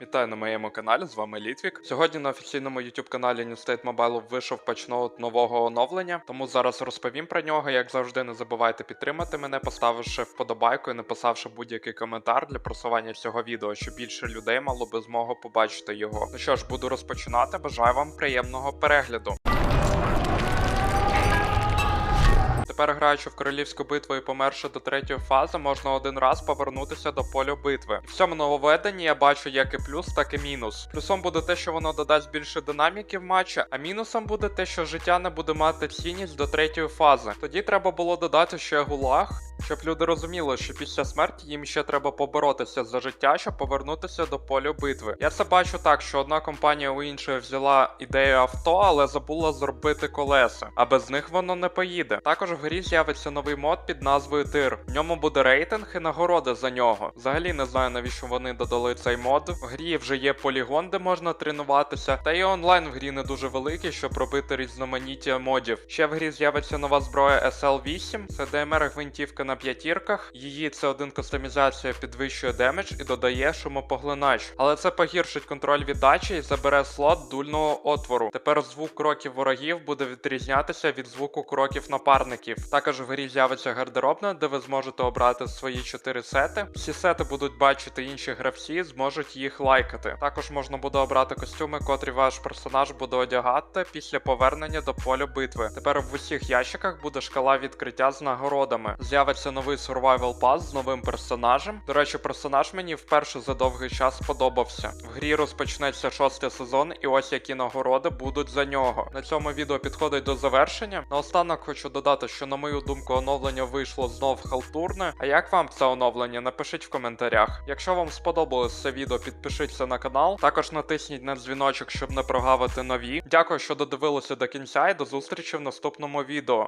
Вітаю на моєму каналі, з вами Літвік. Сьогодні на офіційному YouTube каналі New State Mobile вийшов патчноут нового оновлення, тому зараз розповім про нього. Як завжди, не забувайте підтримати мене, поставивши вподобайку і написавши будь-який коментар для просування цього відео, щоб більше людей мало би змогу побачити його. Ну що ж, буду розпочинати. Бажаю вам приємного перегляду. Тепер граючи в королівську битву і померши до третьої фази, можна один раз повернутися до поля битви. В цьому нововведенні я бачу як і плюс, так і мінус. Плюсом буде те, що воно додасть більше динаміки в матчі, а мінусом буде те, що життя не буде мати цінність до третьої фази. Тоді треба було додати ще гулаг. Щоб люди розуміли, що після смерті їм ще треба поборотися за життя, щоб повернутися до поля битви. Я це бачу так, що одна компанія у іншої взяла ідею авто, але забула зробити колеса, а без них воно не поїде. Також в грі з'явиться новий мод під назвою Тир. В ньому буде рейтинг і нагороди за нього. Взагалі не знаю навіщо вони додали цей мод. В грі вже є полігон, де можна тренуватися, та і онлайн в грі не дуже великий, щоб робити різноманіття модів. Ще в грі з'явиться нова зброя SL8, це ДМР гвинтівка на п'ятірках. Її це один кастомізація підвищує демедж і додає шумопоглинач. Але це погіршить контроль віддачі і забере слот дульного отвору. Тепер звук кроків ворогів буде відрізнятися від звуку кроків напарників. Також в грі з'явиться гардеробна, де ви зможете обрати свої 4 сети. Всі сети будуть бачити інші гравці, зможуть їх лайкати. Також можна буде обрати костюми, котрі ваш персонаж буде одягати після повернення до поля битви. Тепер в усіх ящиках буде шкала відкриття з нагородами. З'явиться новий Survival Pass з новим персонажем. До речі, персонаж мені вперше за довгий час сподобався. В грі розпочнеться шостий сезон, і ось які нагороди будуть за нього. На цьому відео підходить до завершення. Наостанок хочу додати, що на мою думку оновлення вийшло знов халтурне. А як вам це оновлення? Напишіть в коментарях. Якщо вам сподобалось це відео, підпишіться на канал. Також натисніть на дзвіночок, щоб не прогавити нові. Дякую, що додивилися до кінця, і до зустрічі в наступному відео.